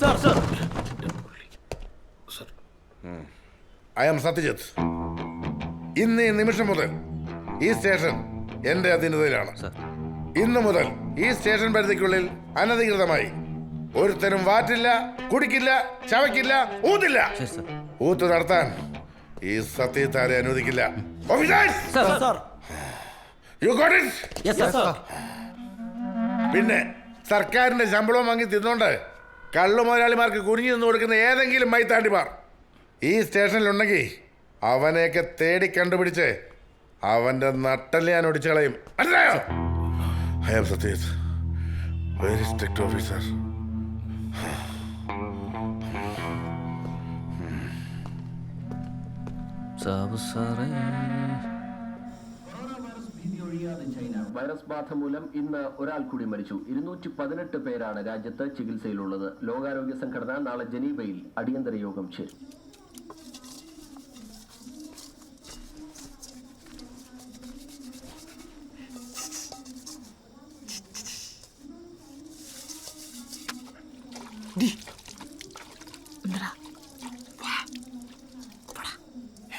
Sir sir I am Satyajit ഇന്ന് ഈ നിമിഷം മുതൽ ഈ സ്റ്റേഷൻ എന്റെ അധീനതയിലാണ്. ഇന്നു മുതൽ ഈ സ്റ്റേഷൻ പരിധിക്കുള്ളിൽ അനധികൃതമായി ഒരുത്തരും വാറ്റില്ല കുടിക്കില്ല ചവയ്ക്കില്ല ഊത്തില്ല. ഊത്ത് നടത്താൻ ഈ സത്യത്താരെ അനുവദിക്കില്ല. Sir sir sir. പിന്നെ സർക്കാരിന്റെ ശമ്പളവും വാങ്ങി തിന്നുകൊണ്ട് കള്ളു മുതലാളിമാർക്ക് കുനിഞ്ഞു നിന്ന് കൊടുക്കുന്ന ഏതെങ്കിലും മൈത്താണ്ടിമാർ ഈ സ്റ്റേഷനിലുണ്ടെങ്കിൽ അവനെയൊക്കെ തേടി കണ്ടുപിടിച്ച് അവന്റെ നട്ടൽ ഞാൻ ഒടിച്ചു കളയും. മനസ്സിലായോ? I am Satyajit very strict officer saab സാറേ വൈറസ് ബാധ മൂലം ഇന്ന് ഒരാൾ കൂടി മരിച്ചു. ഇരുന്നൂറ്റി പതിനെട്ട് പേരാണ് രാജ്യത്ത് ചികിത്സയിലുള്ളത്. ലോകാരോഗ്യ സംഘടന നാളെ ജനീവയിൽ അടിയന്തര യോഗം ചേരും.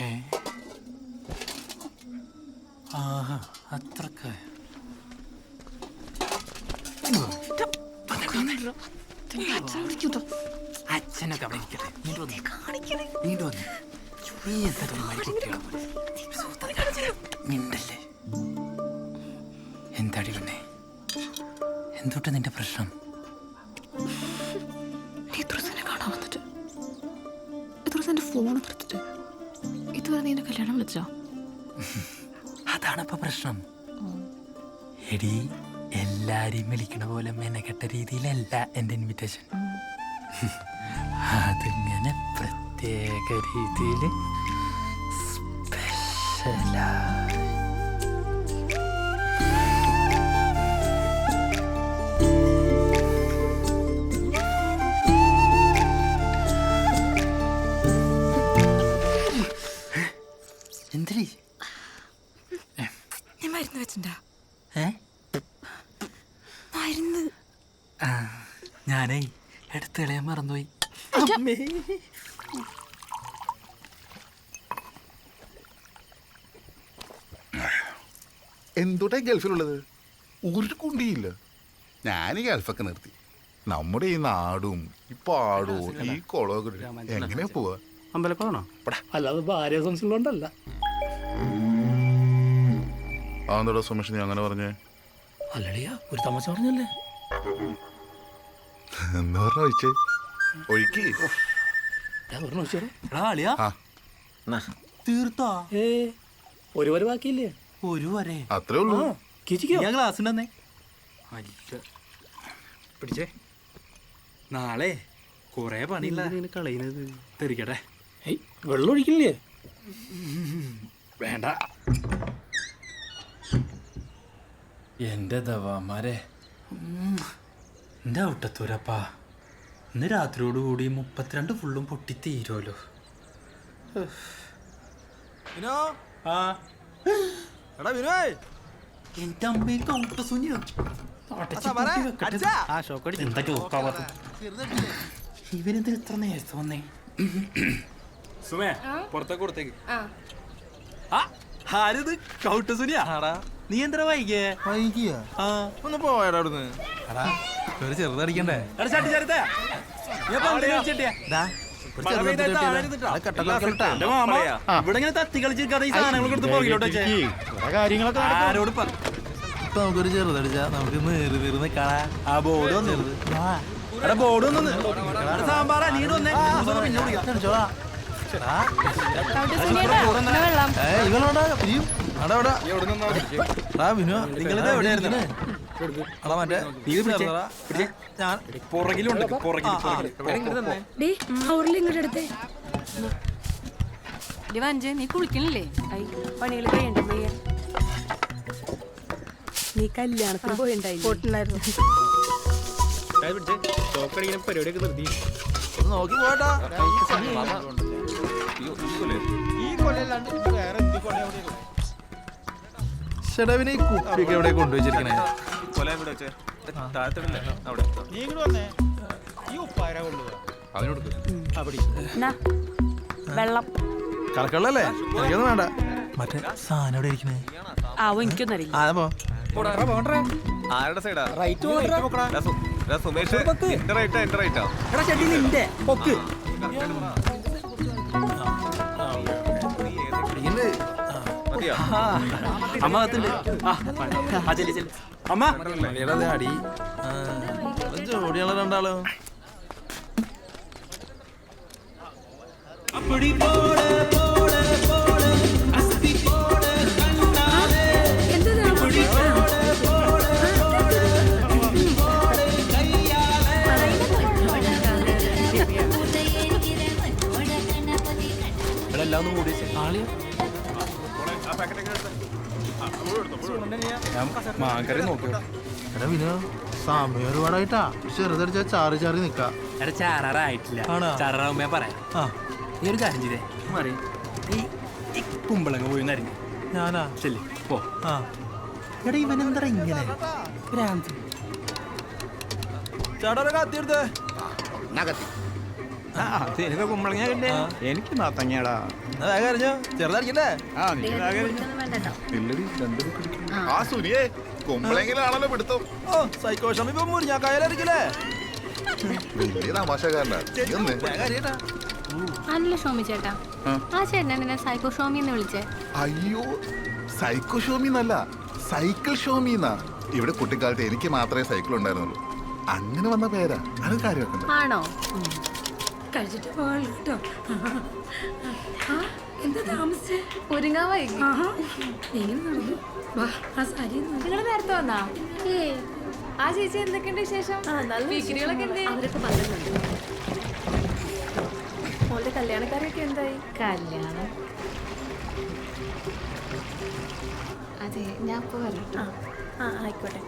ആഹാ മിണ്ടല്ലേ? എന്താടി പിന്നെ എന്തൊട്ട് നിന്റെ പ്രശ്നം? കാണാൻ വന്നിട്ട്. ഇത്ര ദിവസം എന്റെ ഫോൺ എടുത്തിട്ട്. ഇതുവരെ നീ എന്നെ കല്യാണം വിളിച്ചോ? അതാണ് ഇപ്പൊ പ്രശ്നം എടി എല്ലാരെയും വിളിക്കണ പോലെ മെനക്കെട്ട രീതിയിലല്ല എന്റെ ഇൻവിറ്റേഷൻ അതിങ്ങനെ പ്രത്യേക രീതിയിൽ സ്പെഷ്യലാ ഞാൻ മരുന്ന്. ഞാനേ എടുത്ത് കളയാൻ മറന്നുപോയി. എന്തുട്ടാ ഗൾഫിലുള്ളത്? ഒരു കുണ്ടിയില്ല. ഞാൻ ഈ ഗൾഫൊക്കെ നിർത്തി. നമ്മുടെ ഈ നാടും ഈ പാടും ഈ കുളമൊക്കെ എങ്ങനെയാ പോവാ? അമ്പലപ്പാണോ അല്ലാതെ ഭാര്യ സംശയമുണ്ടല്ല അതെന്താ സുമേഷ് നീ അങ്ങനെ പറഞ്ഞേ? അല്ലടിയാ ഒരു തമാശ പറഞ്ഞല്ലേ? എന്താ പറഞ്ഞ ഒഴിച്ചേ? ഒഴുക്കി. തീർത്താ? ഏ ഒരു വരെ ബാക്കിയില്ലേ? ഒരു വരെ. അത്രേ ഉള്ളൂ. കിച്ചിക്കോ. ഞാൻ ക്ലാസ് ഉണ്ടെന്നേ അല്ല. പിടിച്ചേ. നാളെ കുറെ പണിയില്ല. കളയുന്നത് തെറിക്കട്ടെ. വെള്ളം ഒഴിക്കില്ലേ? വേണ്ട. എന്റെ ദവാമാരെ എന്റെ ഔട്ടത്തൂരപ്പാ ഇന്ന് രാത്രിയോട് കൂടി മുപ്പത്തിരണ്ട് ഫുള്ളും പൊട്ടി തീരുമല്ലോ ആ. എടാ വിനോയ്. എന്റെ അമ്മയും ഔട്ട സുനിയോ എന്താ ചോക്കാവാത്ത ഇവരെന്തിന് ഇത്ര നേരത്തെ വന്നേ? സുമേ പുറത്തേക്ക് കൊടുത്തേക്ക്. ആ ആരിത്? കൗട്ട നീ എന്താ വൈകിയേ വൈകിയാ ആ. ഒന്ന് പോയടാ അവിടുന്ന്. ഒരു ചെറുതടിക്കണ്ടേ ഇവിടെ ഇങ്ങനെ തത്തി കളിച്ചിരിക്കാതെ ഈ സാധനങ്ങൾ കൊടുത്ത് പോകിലോട്ടോ കാര്യങ്ങളൊക്കെ ആരോട് പറ? നമുക്കൊരു ചെറുതടിച്ചാ നമുക്ക് നേറി തീർന്ന് കാണാൻ ആ ബോർഡ് വന്നു. എടാ ബോർഡ് വന്നു. സാമ്പാറാ നീട് വന്നേ. പിന്നെ വിളിക്കാം. ഇവളോടാ പിരിയും അടാ വിനു നിങ്ങളിത് എവിടെയായിരുന്നു? അടാ മറ്റേ നീ. ഞാൻ പുറകിലുണ്ട് പുറകിൽ വഞ്ച് നീ കുളിക്കണില്ലേ? പണികൾ കഴിയണ്ട മയ്യ നീ കല്യാണത്തിന് പോയിണ്ടായില്ലേ? പോയിട്ടുണ്ടായിരുന്നു. പരിപാടിയൊക്കെ നിർത്തി നോക്കി പോട്ടാ ഷെഡവിനെ ഈ കുപ്പിയൊക്കെ എവിടെ കൊണ്ടുവച്ചിരിക്കണേ നീ ഇങ്ങോട്ട് വന്നേ. ഈ എന്നാ? വെള്ളം. കലക്കള്ളല്ലേ? എനിക്കൊന്നും വേണ്ട. മറ്റേ സാധനം എവിടെ ഇരിക്കണേ? ആവോ എനിക്കൊന്നും അറിയില്ല. ആ പോ. ആരുടെ സൈഡാ റൈറ്റ് സുമേഷ് എന്റെ റൈറ്റാ എന്റെ റൈറ്റാ മതിയോ അമ്മ അകത്തുണ്ട്. ആ ആ ചെല്ലി ചെല്ലി. അമ്മ? മണിയുടെ അടി. എല്ലാം നോക്കിയോ എടാ വിനോ സമയം ഒരുപാടായിട്ടാ. ചെറുതടിച്ച ചാറി ചാറി നിക്കാ. എടാ ചാറാറായിട്ടില്ല. ആണോ? ചാറാറാകുമ്പോ ഞാൻ പറയാം. ആ. നീ ഒരു കാര്യം ചെയ്തേ. മാറി. ഈ ഈ കുമ്പളങ്ങ പോയി നരിഞ്ഞു ഞാനാ? ചെല്ലി പോ. ആ. എടാ ഇവൻ എന്താ ഇങ്ങനെ ഭ്രാന്ത് ചേട്ടാ കത്തിയെടുത്തേ എനിക്ക് കുമ്പളങ്ങ കണ്ടേ. എനിക്ക് നാത്തങ്ങടാ. അറിഞ്ഞോ ചെറുതടിക്കണ്ടേ? ആ. സുനിയെ കുമ്പളെങ്കിലാണല്ലോ പിടുത്തം. ഓ സൈക്കോഷം ഞാൻ മുരിഞ്ഞാക്കായാലായിരിക്കില്ലേ വലിയ തമാശക്കാരനാ. അല്ല ഷോമി ചേട്ടാ. ആ. ചേട്ടനെ സൈക്കോ ഷോമി എന്ന് വിളിച്ചേ. അയ്യോ സൈക്കോ ഷോമി എന്നല്ല സൈക്കിൾ ഷോമി എന്നാ. ഇവിടെ കുട്ടിക്കാലത്ത് എനിക്ക് മാത്രമേ സൈക്കിൾ ഉണ്ടായിരുന്നുള്ളൂ. അങ്ങനെ വന്ന പേരാ. അത് കാര്യമാക്കുന്നു ആണോ? കഴിച്ചിട്ട് കേട്ടോ. എന്താ താമസിച്ചേ? വൈകി എങ്ങനെ നടന്നു വാ ആ സാരി നിങ്ങൾ നേരത്തെ വന്നാ? ആ ചേച്ചി എന്തൊക്കെയുണ്ട് വിശേഷം? ഡിഗ്രികളൊക്കെ എന്തേ? അവരൊക്കെ പറഞ്ഞിട്ടുണ്ട് മോളുടെ കല്യാണക്കാരൊക്കെ എന്തായി? കല്യാണം. അതെ ഞാൻ ഇപ്പൊ വരാം. ആ ആയിക്കോട്ടെ.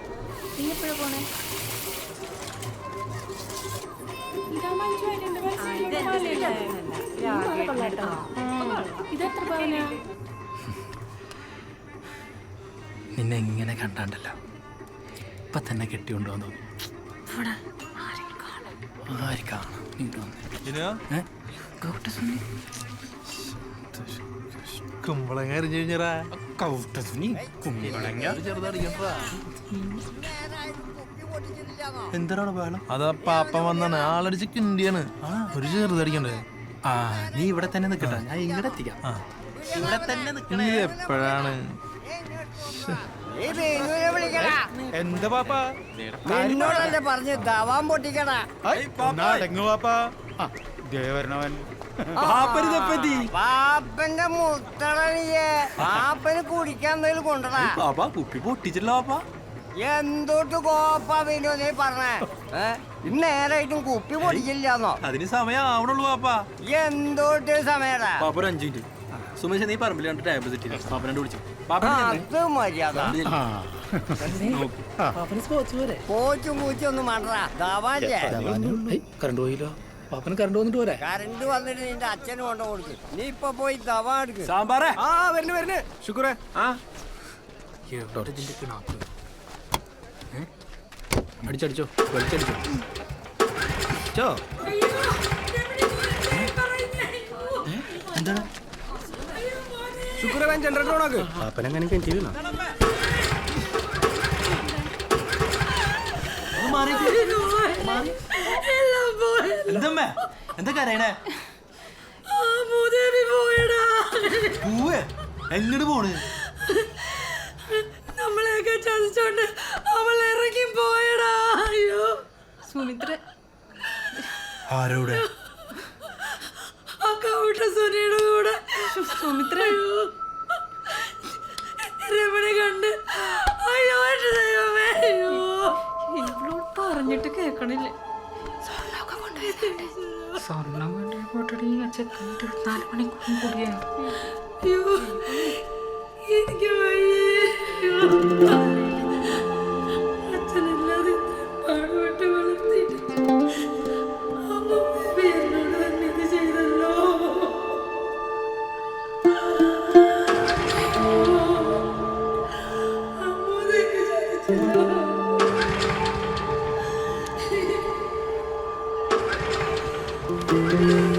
നീ എപ്പോഴാ പോണേ? ഇതെത്ര പവനാ നിന്നെ എങ്ങനെ കണ്ടാണ്ടല്ലോ. ഇപ്പൊ തന്നെ കെട്ടിക്കൊണ്ടു ആര് കാണാം? ഇങ്ങോട്ട് വന്നേ. സുനി. കുമ്പളങ്ങ എറിഞ്ഞു കഴിഞ്ഞാ ഗൗട്ട സുനി, കുമ്പളങ്ങ. ചെറുതടിക്കണ്ടാ എന്തിനാണ് ബഹളം? അതാ പാപ്പ വന്നാണ്. ആളടിച്ച് കിണ്ടിയാണ്. ഒരു ചെറുതടിക്കണ്ടേ? ആ നീ ഇവിടെ തന്നെ നിക്കട്ടെ. ഞാൻ ഇങ്ങോട്ട് എത്തിക്കാം. ഇവിടെ തന്നെ നിൽക്കണേ എപ്പോഴാണ്? എന്താ പാപ്പാ? എന്നോടല്ലേ പറഞ്ഞ് ദവാൻ പൊട്ടിക്കടാ. ദേവരണവൻ പാപ്പന്റെ മുത്തടനിയെ പാപ്പന് കുടിക്കാൻ എന്തെങ്കിലും കൊണ്ടടാ. പാപ്പ കുപ്പി പൊട്ടിച്ചില്ല പാപ്പ. എന്തോട്ട് കോപ്പാ വിനോ നീ പറഞ്ഞേ? ഇന്ന് നേരായിട്ടും കുപ്പി പൊടിക്കില്ലാന്നോ അതിന് സമയം ആവണുള്ളൂ പാപ്പ. എന്തോട്ട് സമയടാ? പാപ്പ ഒരു അഞ്ചു മിനിറ്റ്. സുമേഷ് നീ പറമ്പിൽ രണ്ട് ടാബ്ലറ്റ് സെറ്റ് പാപ്പനെ വിളിച്ചു പാപ്പ അത് മര്യാദ. പോച്ചും പൂച്ചും ഒന്നും വേണ്ടടാ ദവാല്ലേ കറണ്ട് പോയില്ലോ. പാപ്പന് കറണ്ട് വന്നിട്ട് പോരെ? കറണ്ട് വന്നിട്ട് നിന്റെ അച്ഛന് കൊണ്ട കൊടുക്ക്. നീ ഇപ്പൊ പോയി ദവാ എടുക്ക്. സാമ്പാറേ. ആ വരുന്നു വരുന്നു. ശുക്രേ ആ എവിടെ ഇതിന്റെ കിണാപ്പ് ഏ? അടിച്ചടിച്ചോ വലിച്ചടിച്ചോ. ചോ. എന്താണ് ശുക്രവൻ ജനറേറ്റർ ഓണാക്ക് പാപ്പനെങ്ങനെ കിണറ്റി വീണോ എന്തമ്മേ? എന്താ കരയണേ? എങ്ങോട്ട് പോണ്? നമ്മളെയൊക്കെ ചതിച്ചോണ്ട് സുമിത്ര ആരോടെ? സുനിയുടെ കൂടെ. സുമിത്ര? രമണി കണ്ട് അയ്യോ ദൈവമേ അയ്യോ. ഇവളോട് പറഞ്ഞിട്ട് കേക്കണില്ലേ സ്വർണം വേണ്ടി പോട്ടടി അയ്യോ. എനിക്ക് വയ്യേ. Thank you.